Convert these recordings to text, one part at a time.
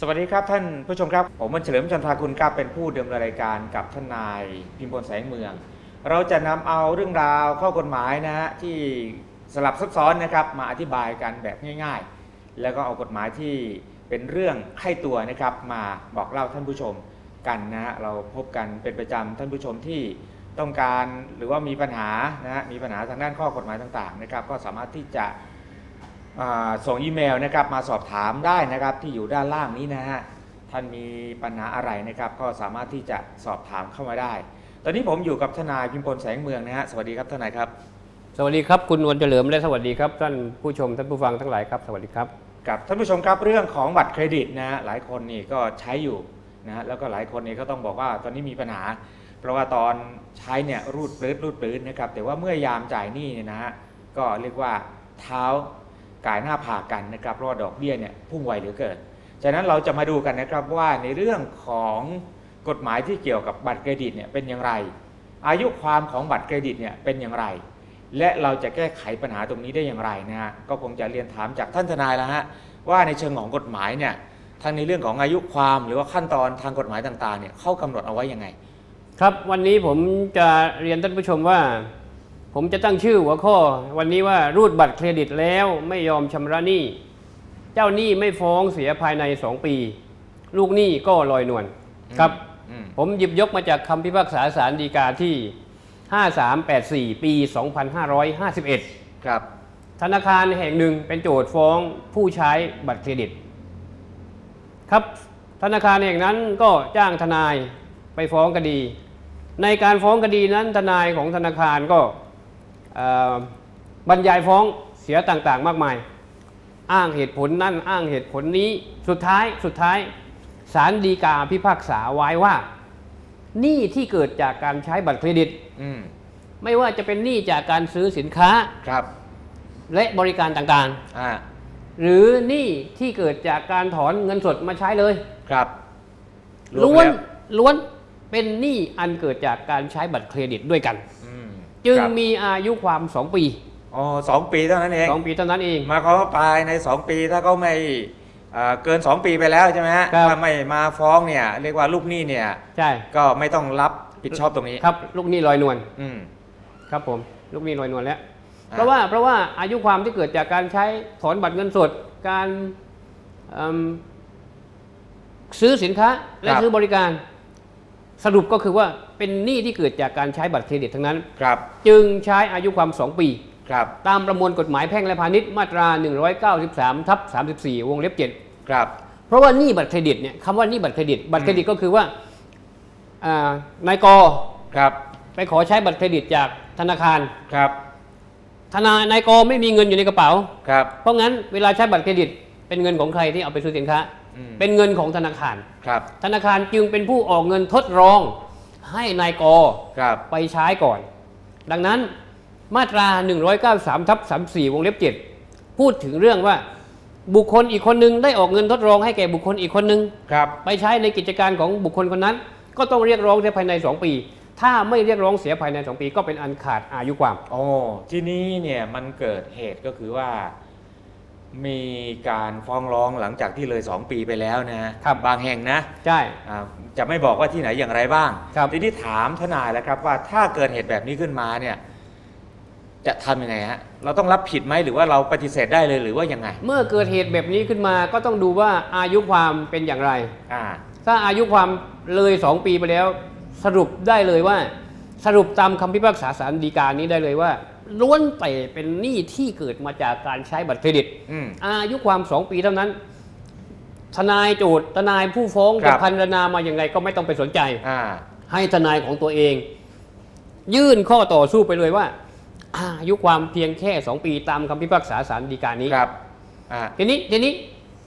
สวัสดีครับท่านผู้ชมครับ ผมวันเฉลิมจันทาคุณครับเป็นผู้ดำเนินรายการกับทนายพิมพลแสงเมือง เราจะนำเอาเรื่องราวข้อกฎหมายนะฮะที่สลับซับซ้อนนะครับมาอธิบายกันแบบง่าย ๆ แล้วก็เอากฎหมายที่เป็นเรื่องใกล้ตัวนะครับมาบอกเล่าท่านผู้ชมกันนะฮะเราพบกันเป็นประจำท่านผู้ชมที่ต้องการหรือว่ามีปัญหานะฮะมีปัญหาทางด้านข้อกฎหมายต่างๆนะครับก็สามารถที่จะ ส่งอีเมลนะครับมาสอบถามได้นะครับที่อยู่ด้านล่างนี้นะฮะท่านมีปัญหาอะไรนะครับ ก็สามารถที่จะสอบถามเข้ามาได้ ตอนนี้ผมอยู่กับทนายพิมพลแสงเมืองนะฮะสวัสดีครับทนายครับ สวัสดีครับคุณวันเฉลิมและสวัสดีครับท่านผู้ชมท่านผู้ฟังทั้งหลายครับสวัสดีครับกับท่านผู้ชมครับเรื่องของบัตรเครดิตนะฮะหลายคนนี่ก็ใช้อยู่นะฮะแล้วก็หลายคนนี่ก็ต้องบอกว่าตอนนี้มีปัญหา เพราะว่าตอนใช้เนี่ยรูดปลื้ดรูดปลื้ดนะครับแต่ว่าเมื่อยามจ่ายหนี้เนี่ยนะฮะก็เรียกว่าเท้า กายหน้าผากกันนะครับเพราะว่าดอกเบี้ยเนี่ยพุ่งไวเหลือเกินฉะนั้นเราจะมาดูกันนะครับว่าในเรื่องของกฎหมายที่เกี่ยวกับบัตรเครดิตเนี่ยเป็นอย่างไร อายุความของบัตรเครดิตเนี่ยเป็นอย่างไร และเราจะแก้ไขปัญหาตรงนี้ได้อย่างไรนะฮะก็คงจะเรียนถามจากท่านทนายแล้วฮะว่าในเชิงของกฎหมายเนี่ยทั้งในเรื่องของอายุความหรือว่าขั้นตอนทางกฎหมายต่างๆเนี่ยเข้ากำหนดเอาไว้ยังไง ครับวันนี้ผมจะเรียนท่านผู้ชมว่า ผมจะตั้งชื่อหัวข้อ วันนี้ว่ารูดบัตรเครดิตแล้วไม่ยอมชำระหนี้ เจ้าหนี้ไม่ฟ้องเสียภายใน 2 ปี ลูกหนี้ก็ลอยนวลครับอืมผมหยิบยกมาจากคำพิพากษาศาลฎีกาที่ 5384 ปี 2551 ครับ ธนาคารแห่งหนึ่งเป็นโจทย์ฟ้องผู้ใช้บัตรเครดิต ครับ ธนาคารแห่งนั้นก็จ้างทนายไปฟ้องคดี ในการฟ้องคดีนั้นทนายของธนาคารก็เอ่อ บรรยายฟ้องเสียต่างๆ มากมาย อ้างเหตุผลนั่นอ้างเหตุผลนี้สุดท้ายสุดท้ายศาลฎีกาพิพากษาไว้ว่าหนี้ที่เกิดจากการใช้บัตรเครดิตอืมไม่ว่าจะเป็นหนี้จากการซื้อสินค้าครับ และบริการต่างอ่าๆหรือหนี้ที่เกิดจากการถอนเงินสดมาใช้เลยครับรล้วมนแวล้วนเป็นหนี้อันเกิดจากการใช้บัตรเครดิตด้วยกันอืม จึงครับ มีอายุความ 2 ปี อ๋อสองปีเท่านั้นเอง 2 ปีเท่านั้นเองหมายความว่าภายใน 2 ปีถ้าเขาไม่อ่าเกิน 2 ปีไปแล้วใช่ไหมฮะครับ ถ้าไม่มาฟ้องเนี่ยเรียกว่าลูกหนี้เนี่ยใช่ก็ไม่ต้องรับผิดชอบตรงนี้ครับลูกหนี้ลอยนวลอืม ครับผมลูกหนี้ลอยนวลแล้ว อ่า เพราะว่าเพราะว่าอายุความที่เกิดจากการใช้ถอนบัตรเงินสด การเอิ่มซื้อสินค้าและซื้อบริการ สรุปก็คือว่าเป็นหนี้ที่เกิดจากการใช้บัตรเครดิตทั้งนั้น ครับ จึงใช้อายุความ 2 ปี ครับ ตามประมวลกฎหมายแพ่งและพาณิชย์มาตรา 193ทับ34 วงเล็บ7ครับเพราะว่าหนี้บัตรเครดิตเนี่ยคำว่าหนี้บัตรเครดิต บัตรเครดิตก็คือว่าอ่านายกครับ ไปขอใช้บัตรเครดิตจากธนาคาร ครับ ธนานายกไม่มีเงินอยู่ในกระเป๋า ครับ เพราะงั้นเวลาใช้บัตรเครดิตเป็นเงินของใครที่เอาไปซื้อสินค้า อืม เป็นเงินของธนาคาร ครับ ธนาคารจึงเป็นผู้ออกเงินทดลองให้นายกครับ ไปใช้ก่อน ดังนั้นมาตรา 193ทับ34 วงเล็บ 7 พูดถึงเรื่องว่า บุคคลอีกคนหนึ่งได้ออกเงินทดลองให้แก่บุคคลอีกคนหนึ่งครับ ไปใช้ในกิจการของบุคคลคนนั้น ก็ต้องเรียกร้องเสียภายใน 2 ปี ถ้าไม่เรียกร้องเสียภายใน 2 ปี ก็เป็นอันขาดอายุความโอ้ที่นี้เนี่ยมันเกิดเหตุก็คือว่า มีการฟ้องร้องหลังจากที่เลย 2 ปีไปแล้วนะฮะครับ บางแห่งนะใช่ อ่าจะไม่บอกว่าที่ไหนอย่างไรบ้างครับ ทีนี้ถามทนายแล้วครับว่าถ้าเกิดเหตุแบบนี้ขึ้นมาเนี่ยจะทำยังไงฮะเราต้องรับผิดไหมหรือว่าเราปฏิเสธได้เลยหรือว่ายังไง เมื่อเกิดเหตุแบบนี้ขึ้นมาก็ต้องดูว่าอายุความเป็นอย่างไร อ่า ถ้าอายุความเลย 2 ปีไปแล้ว สรุปได้เลยว่า สรุปตามคำพิพากษาศาลฎีกานี้ได้เลยว่า ล้วนแต่เป็นหนี้ที่เกิดมาจากการใช้บัตรเครดิต อืม อายุความ2ปีเท่านั้น ทนายโจทย์ทนายผู้ฟ้องครัจะบ พันรนามาอย่างไงก็ไม่ต้องไปสนใจ อ่า ให้ทนายของตัวเอง ยื่นข้อต่อสู้ไปเลยว่า อายุความเพียงแค่2ปีตามคำพิพากษาศาลฎีกานี้ ครับอ่าทีนี้ทีนี้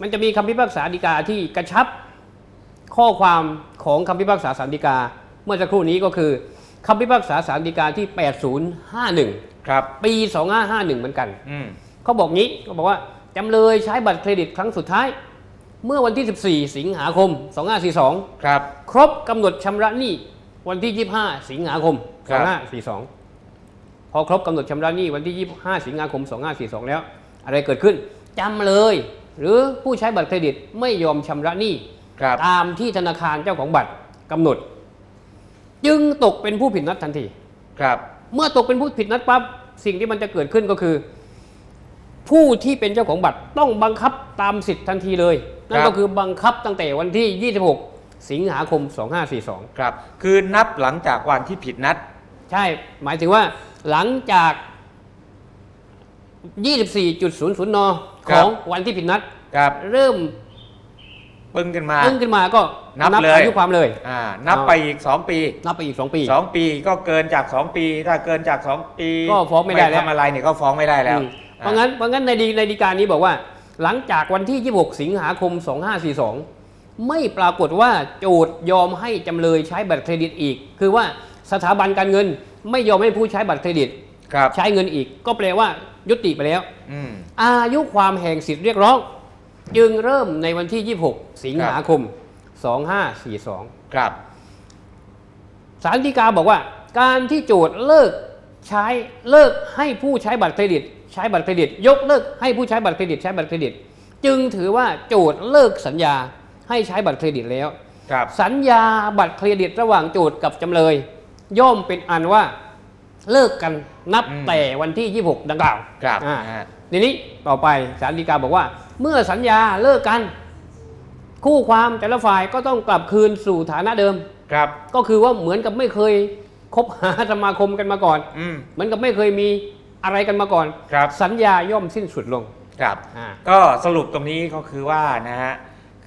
มันจะมีคำพิพากษาฎีกาที่กระชับข้อความของคำพิพากษาศาลฎีกา เมื่อสักครู่นี้ก็คือ คำพิพากษาศาลฎีกาที่ 8051 ครับ ปี 2551 เหมือนกัน อืม เขาบอกงี้เขาบอกว่าจำเลยใช้บัตรเครดิตครั้งสุดท้าย เมื่อวันที่ 14 สิงหาคม 2542 ครับ ครบกำหนดชำระหนี้วันที่ 25 สิงหาคม ครับ 2542 พอครบกำหนดชำระหนี้วันที่ 25 สิงหาคม 2542 แล้ว อะไรเกิดขึ้นจำเลย หรือผู้ใช้บัตรเครดิตไม่ยอมชำระหนี้ ครับ ตามที่ธนาคารเจ้าของบัตรกำหนด จึงตกเป็นผู้ผิดนัดทันที ครับ เมื่อตกเป็นผู้ผิดนัดปั๊บสิ่งที่มันจะเกิดขึ้นก็คือ ผู้ที่เป็นเจ้าของบัตรต้องบังคับตามสิทธิ์ทันทีเลยนั่นก็คือบังคับตั้งแต่วันที่ 26 สิงหาคม 2542 ครับ คือนับหลังจากวันที่ผิดนัด ใช่ หมายถึงว่าหลังจาก 24.00 น คขรับ องวันที่ผิดนัด ครับ เริ่ม ปึ้งขึ้นมาตึ้งขึ้นมาก็นับเลย อายุความเลย อ่านับไปอีก 2 ปี นับไปอีก 2 ปี 2 ปีก็เกินจาก 2 ปี ถ้าเกินจาก 2 ปีก็ฟ้องไม่ได้แล้ว ทำอะไรเนี่ยก็ฟ้องไม่ได้แล้วอืมเพราะงั้นเพราะงั้นในดีในดีการนี้บอกว่า หลังจากวันที่ 26 สิงหาคม 2542 ไม่ปรากฏว่าโจทย์ยอมให้จำเลยใช้บัตรเครดิตอีก คือว่าสถาบันการเงินไม่ยอมให้ผู้ใช้บัตรเครดิตครับใช้เงินอีก ก็แปลว่ายุติไปแล้วอืมอายุความแห่งสิทธิ์เรียกร้อง จึงเริ่มในวันที่ 26 สิงหาคม 2542 ครับสารดีกาบอกว่า การที่โจทย์เลิกใช้เลิกให้ผู้ใช้บัตรเครดิต ใช้บัตรเครดิต ยกเลิกให้ผู้ใช้บัตรเครดิต ใช้บัตรเครดิต จึงถือว่าโจทย์เลิกสัญญาให้ใช้บัตรเครดิตแล้วครับสัญญาบัตรเครดิตระหว่างโจทย์กับจำเลย ย่อมเป็นอันว่าเลิกกันนับอืมแต่วันที่ 26 ดังกล่าวครับอ่าอ่า ทีนี้ต่อไปสารดีกาบอกว่า เมื่อสัญญาเลิกกัน คู่ความแต่ละฝ่ายก็ต้องกลับคืนสู่ฐานะเดิม ครับ ก็คือว่าเหมือนกับไม่เคยคบหาสมาคมกันมาก่อน อืม เหมือนกับไม่เคยมีอะไรกันมาก่อน ครับ สัญญาย่อมสิ้นสุดลงครับ อ่า ก็สรุปตรงนี้ก็คือว่านะฮะ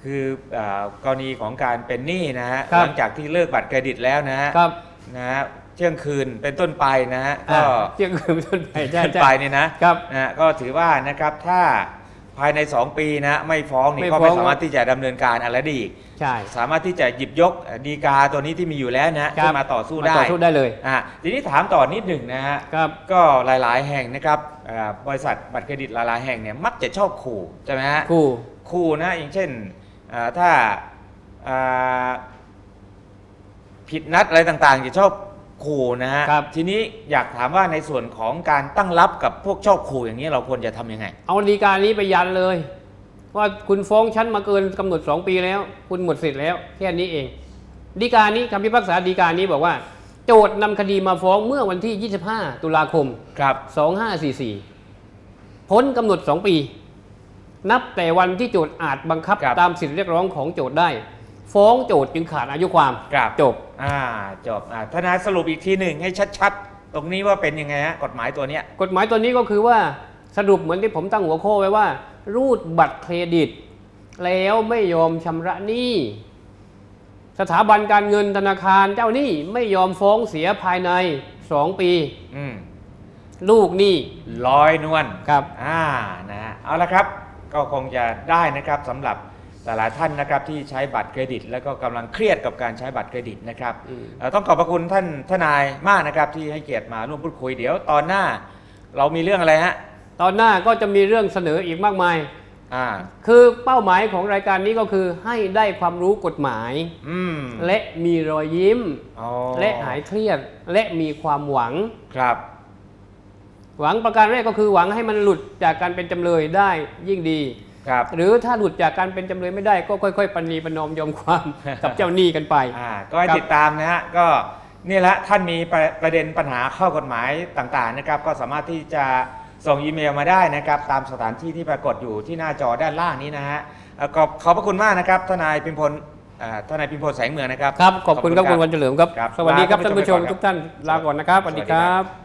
คือเอ่อกรณีของการเป็นหนี้นะฮะครับ หลัจากที่เลิกบัตรเครดิตแล้วนะฮะ ครับ นะฮะเที่ยงคืนเป็นต้นไปนะฮะอ่าก็เที่ยงคืนเป็นต้นไปใช่ขึ้นใช่ ไปเนี่ยนะครับ นะฮะก็ถือว่านะครับถ้าภายใน 2 ปีนะไม่ฟ้องนี่ไม่ก็ฟ้ไม่อง สามารถที่จะดำเนินการอะไรได้อีก ใช่ สามารถที่จะหยิบยกดีกาตัวนี้ที่มีอยู่แล้วนะฮะครัขึ้บนมาต่อสู้มาได้ต่อสู้ได้เลยอ่าทีนี้ถามต่อนิดหนึ่งนะฮะ ครับ ก็หลาย ๆ แห่งนะครับอ่าบริษัทบัตรเครดิตหลาย ๆ แห่งเนี่ยมักจะชอบขู่ใช่ไหมฮะ ครู คู่นะอย่างเช่นอ่าถ้าอ่า ผิดนัดอะไรต่างๆ จะชอบขู่นะฮะครับ ทีนี้อยากถามว่าในส่วนของการตั้งรับกับพวกชอบขู่อย่างนี้เราควรจะทำยังไง เอาดีการนี้ไปยันเลย ว่าคุณฟ้องฉันมาเกินกำหนด 2 ปีแล้ว คุณหมดสิทธิ์แล้ว แค่นี้เองดีการนี้คำพิพากษาดีการนี้บอกว่า โจทย์นำคดีมาฟ้องเมื่อวันที่ 25 ตุลาคม ครับ 2544 พ้นกำหนด 2 ปี นับแต่วันที่โจทย์อาจบังคับครับ ตามสิทธิเรียกร้องของโจทย์ได้ ฟ้องโจทย์จึงขาดอายุความครับ จบ อ่าจบอ่าทนายสรุปอีกทีหนึ่งให้ชัดๆ ตรงนี้ว่าเป็นยังไงฮะกฎหมายตัวเนี้ย กฎหมายตัวนี้ก็คือว่าสรุปเหมือนที่ผมตั้งหัวข้อไว้ว่า รูดบัตรเครดิต แล้วไม่ยอมชำระหนี้ สถาบันการเงินธนาคารเจ้าหนี้ไม่ยอมฟ้องเสียภายใน 2 ปี อืมลูกหนี้ร้อยนวล ครับ อ่า นะฮะ เอาละครับ ก็คงจะได้นะครับสำหรับ แต่ละท่านนะครับที่ใช้บัตรเครดิต แล้วก็กำลังเครียดกับการใช้บัตรเครดิตนะครับอืมเอ่อต้องขอบพระคุณท่านทนายมากนะครับที่ให้เกียรติมาร่วมพูดคุยเดี๋ยวตอนหน้า เรามีเรื่องอะไรฮะตอนหน้าก็จะมีเรื่องเสนออีกมากมายอ่าคือเป้าหมายของรายการนี้ก็คือให้ได้ความรู้กฎหมายอืมและมีรอยยิ้มอ๋อและหายเครียด และมีความหวังครับ หวังประการแรกก็คือหวังให้มันหลุดจากการเป็นจำเลยได้ยิ่งดี ครับหรือถ้าหลุดจากการเป็นจำเลยไม่ได้ก็ค่อย ๆปณีประนอมยอมความ กับเจ้าหนี้กันไป อ่าก็ให้ครับ ติดตามนะฮะก็นี่แหละท่านมีประประเด็นปัญหาข้อกฎหมายต่างๆนะครับ ก็สามารถที่จะส่งอีเมลมาได้นะครับ ตามสถานที่ที่ปรากฏอยู่ที่หน้าจอด้านล่างนี้นะฮะเอ่อขอบขอบพระคุณมากนะครับทนายพิมพลอ่าทนายพิมพลแสงเมืองนะครับ ครับขอบคุณครับคุณวันเฉลิมครับ ครับสวัสดีครับลาท่านผู้ชมท่านผู้ชมทุกท่านลาก่อนนะครับสวัสดีสวัสดีคครัรับบ